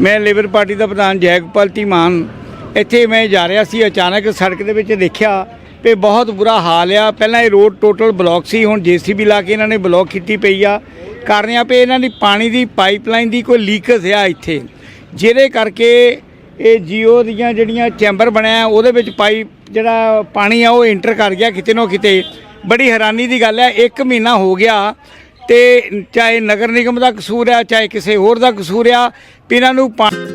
ਮੈਂ labour party ਦਾ ਪ੍ਰਧਾਨ ਜੈਗੋਪਾਲ ਧੀਮਾਨ ਇੱਥੇ ਮੈਂ ਜਾ ਰਿਹਾ ਸੀ, ਅਚਾਨਕ ਸੜਕ ਦੇ ਵਿੱਚ ਦੇਖਿਆ ਕਿ ਬਹੁਤ ਬੁਰਾ ਹਾਲ ਆ। ਪਹਿਲਾਂ ਇਹ ਰੋਡ ਟੋਟਲ ਬਲੌਕ ਸੀ, ਹੁਣ ਜੀਸੀਬੀ ਲਾ ਕੇ ਇਹਨਾਂ ਨੇ ਬਲੌਕ ਕੀਤੀ ਪਈ ਆ। ਕਾਰਨ ਆ ਪਏ ਇਹਨਾਂ ਦੀ ਪਾਣੀ ਦੀ ਪਾਈਪਲਾਈਨ ਦੀ ਕੋਈ ਲੀਕੇਜ ਆ ਇੱਥੇ। ਜਿਹਦੇ ਕਰਕੇ ਇਹ ਜੀਓ ਦੀਆਂ ਜਿਹੜੀਆਂ ਚੈਂਬਰ ਬਣਿਆ, ਉਹਦੇ ਵਿੱਚ ਪਾਈਪ ਜਿਹੜਾ ਪਾਣੀ ਆ, ਉਹ ਇੰਟਰ ਕਰ ਗਿਆ ਕਿਤੇ ਨਾ ਕਿਤੇ। ਬੜੀ ਹੈਰਾਨੀ ਦੀ ਗੱਲ ਹੈ ਇੱਕ ਮਹੀਨਾ ਹੋ ਗਿਆ ਤੇ ਚਾਹੇ ਨਗਰ ਨਿਗਮ ਦਾ ਕਸੂਰ ਆ, ਚਾਹੇ ਕਿਸੇ ਹੋਰ ਦਾ ਕਸੂਰ ਆ, ਵੀ ਇਹਨਾਂ ਨੂੰ ਪਾਣੀ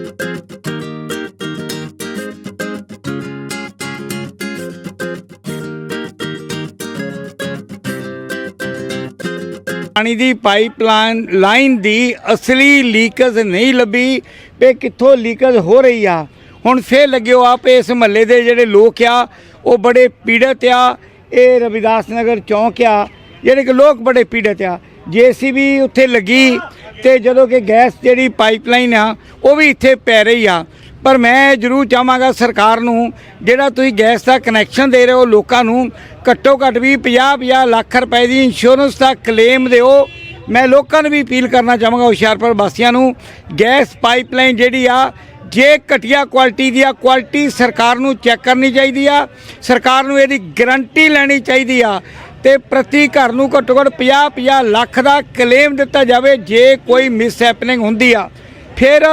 ਦੀ ਪਾਈਪਲਾਈਨ ਲਾਈਨ ਦੀ ਅਸਲੀ ਲੀਕੇਜ ਨਹੀਂ ਲੱਭੀ, ਵੀ ਕਿੱਥੋਂ ਲੀਕੇਜ ਹੋ ਰਹੀ ਆ। ਹੁਣ ਫੇਰ ਲੱਗਿਓ ਆਪ ਇਸ ਮਹੱਲੇ ਦੇ ਜਿਹੜੇ ਲੋਕ ਆ, ਉਹ ਬੜੇ ਪੀੜਤ ਆ। ਇਹ ਰਵਿਦਾਸ ਨਗਰ ਚੌਂਕ ਆ, ਜਿਹੜੇ ਕਿ ਲੋਕ ਬੜੇ ਪੀੜਤ ਆ। ਜੀਸੀਬੀ ਉੱਥੇ ਲੱਗੀ ਤੇ ਜਦੋਂ ਕਿ ਗੈਸ ਜਿਹੜੀ ਪਾਈਪਲਾਈਨ ਆ, ਉਹ ਵੀ ਇੱਥੇ ਪੈ ਰਹੀ ਆ। ਪਰ ਮੈਂ ਜ਼ਰੂਰ ਚਾਹਾਂਗਾ ਸਰਕਾਰ ਨੂੰ, ਜਿਹੜਾ ਤੁਸੀਂ ਗੈਸ ਦਾ ਕਨੈਕਸ਼ਨ ਦੇ ਰਹੇ ਹੋ ਲੋਕਾਂ ਨੂੰ, ਘੱਟੋ ਘੱਟ ਵੀ 50 50 ਲੱਖ ਰੁਪਏ ਦੀ ਇੰਸ਼ੋਰੈਂਸ ਦਾ ਕਲੇਮ ਦਿਓ। ਮੈਂ ਲੋਕਾਂ ਨੂੰ ਵੀ ਅਪੀਲ ਕਰਨਾ ਚਾਹਾਂਗਾ ਹੁਸ਼ਿਆਰਪੁਰ ਵਾਸੀਆਂ ਨੂੰ, ਗੈਸ ਪਾਈਪਲਾਈਨ ਜਿਹੜੀ ਆ, ਜੇ ਘਟੀਆ ਕੁਆਲਿਟੀ ਦੀ ਆ ਕੁਆਲਿਟੀ ਸਰਕਾਰ ਨੂੰ ਚੈੱਕ ਕਰਨੀ ਚਾਹੀਦੀ ਆ। ਸਰਕਾਰ ਨੂੰ ਇਹਦੀ ਗਾਰੰਟੀ ਲੈਣੀ ਚਾਹੀਦੀ ਆ। ਤੇ ਪ੍ਰਤੀ ਘਰ ਨੂੰ ਘੱਟੋ ਘੱਟ 50 50 ਲੱਖ ਦਾ ਕਲੇਮ ਦਿੱਤਾ ਜਾਵੇ ਜੇ ਕੋਈ ਮਿਸ ਹੈਪਨਿੰਗ ਹੁੰਦੀ ਆ। ਫਿਰ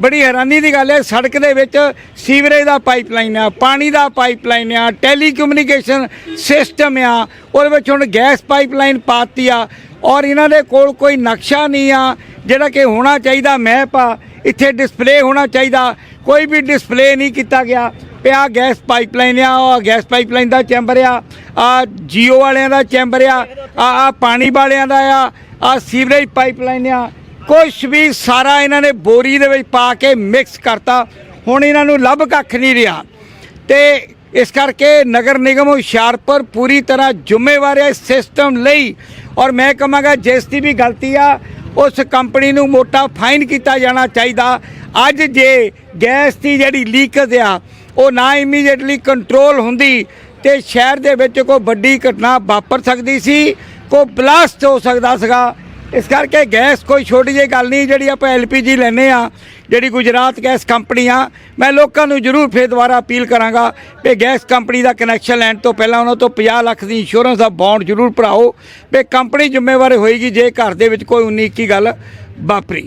ਬੜੀ ਹੈਰਾਨੀ ਦੀ ਗੱਲ ਹੈ, ਸੜਕ ਦੇ ਵਿੱਚ ਸੀਵਰੇਜ ਦਾ ਪਾਈਪਲਾਈਨ ਆ, ਪਾਣੀ ਦਾ ਪਾਈਪਲਾਈਨ ਆ ਟੈਲੀਕਮਿਊਨੀਕੇਸ਼ਨ ਸਿਸਟਮ ਆ, ਉਹਦੇ ਵਿੱਚ ਹੁਣ ਗੈਸ ਪਾਈਪਲਾਈਨ ਪਾਤੀ ਆ ਔਰ ਇਹਨਾਂ ਦੇ ਕੋਲ ਕੋਈ ਨਕਸ਼ਾ ਨਹੀਂ ਆ, ਜਿਹੜਾ ਕਿ ਹੋਣਾ ਚਾਹੀਦਾ ਮੈਪ ਆ, ਇੱਥੇ ਡਿਸਪਲੇ ਹੋਣਾ ਚਾਹੀਦਾ। ਕੋਈ ਵੀ ਡਿਸਪਲੇ ਨਹੀਂ ਕੀਤਾ ਗਿਆ। ਤੇ ਆਹ ਗੈਸ ਪਾਈਪਲਾਈਨ ਆ, ਉਹ ਗੈਸ ਪਾਈਪਲਾਈਨ ਦਾ ਚੈਂਬਰ ਆ ਆ ਜੀਓ ਵਾਲਿਆਂ ਦਾ ਚੈਂਬਰ ਆ ਆ ਪਾਣੀ ਵਾਲਿਆਂ ਦਾ ਆ ਆ ਸੀਵਰੇਜ ਪਾਈਪਲਾਈਨ ਆ। ਕੁਛ ਵੀ ਸਾਰਾ ਇਹਨਾਂ ਨੇ ਬੋਰੀ ਦੇ ਵਿੱਚ ਪਾ ਕੇ ਮਿਕਸ ਕਰਤਾ। ਹੁਣ ਇਹਨਾਂ ਨੂੰ ਲੱਭ ਕੱਖ ਨਹੀਂ ਰਿਹਾ। ਤੇ ਇਸ ਕਰਕੇ ਨਗਰ ਨਿਗਮ ਹੁਸ਼ਿਆਰਪੁਰ ਪੂਰੀ ਤਰ੍ਹਾਂ ਜ਼ਿੰਮੇਵਾਰ ਹੈ ਇਸ ਸਿਸਟਮ ਲਈ। ਔਰ ਮੈਂ ਕਹਾਂਗਾ ਜਿਸ ਦੀ ਵੀ ਗਲਤੀ ਆ ਉਸ ਕੰਪਨੀ ਨੂੰ ਮੋਟਾ ਫਾਈਨ ਕੀਤਾ ਜਾਣਾ ਚਾਹੀਦਾ। ਅੱਜ ਜੇ ਗੈਸ ਦੀ ਜਿਹੜੀ ਲੀਕੇਜ ਆ, ਉਹ ਨਾ ਇਮੀਡੀਏਟਲੀ ਕੰਟਰੋਲ ਹੁੰਦੀ, ਤੇ ਸ਼ਹਿਰ ਦੇ ਵਿੱਚ ਕੋਈ ਵੱਡੀ ਘਟਨਾ ਵਾਪਰ ਸਕਦੀ ਸੀ, ਕੋਈ ਬਲਾਸਟ ਹੋ ਸਕਦਾ ਸੀਗਾ। ਇਸ ਕਰਕੇ ਗੈਸ ਕੋਈ ਛੋਟੀ ਜਿਹੀ ਗੱਲ ਨਹੀਂ, ਜਿਹੜੀ ਆਪਾਂ ਐਲਪੀਜੀ ਲੈਨੇ ਆ ਜਿਹੜੀ ਗੁਜਰਾਤ ਗੈਸ ਕੰਪਨੀ ਆ, ਮੈਂ ਲੋਕਾਂ ਨੂੰ ਜ਼ਰੂਰ ਫੇਰ ਦੁਬਾਰਾ ਅਪੀਲ ਕਰਾਂਗਾ ਕਿ ਗੈਸ ਕੰਪਨੀ ਦਾ ਕਨੈਕਸ਼ਨ ਲੈਣ ਤੋਂ ਪਹਿਲਾਂ ਉਹਨਾਂ ਤੋਂ 50 ਲੱਖ ਦੀ ਇੰਸ਼ੋਰੈਂਸ ਦਾ ਬੌਂਡ ਜ਼ਰੂਰ ਭਰਾਓ, ਵੀ ਕੰਪਨੀ ਜ਼ਿੰਮੇਵਾਰ ਹੋਏਗੀ ਜੇ ਘਰ ਦੇ ਵਿੱਚ ਕੋਈ 19 21 ਗੱਲ ਵਾਪਰੀ।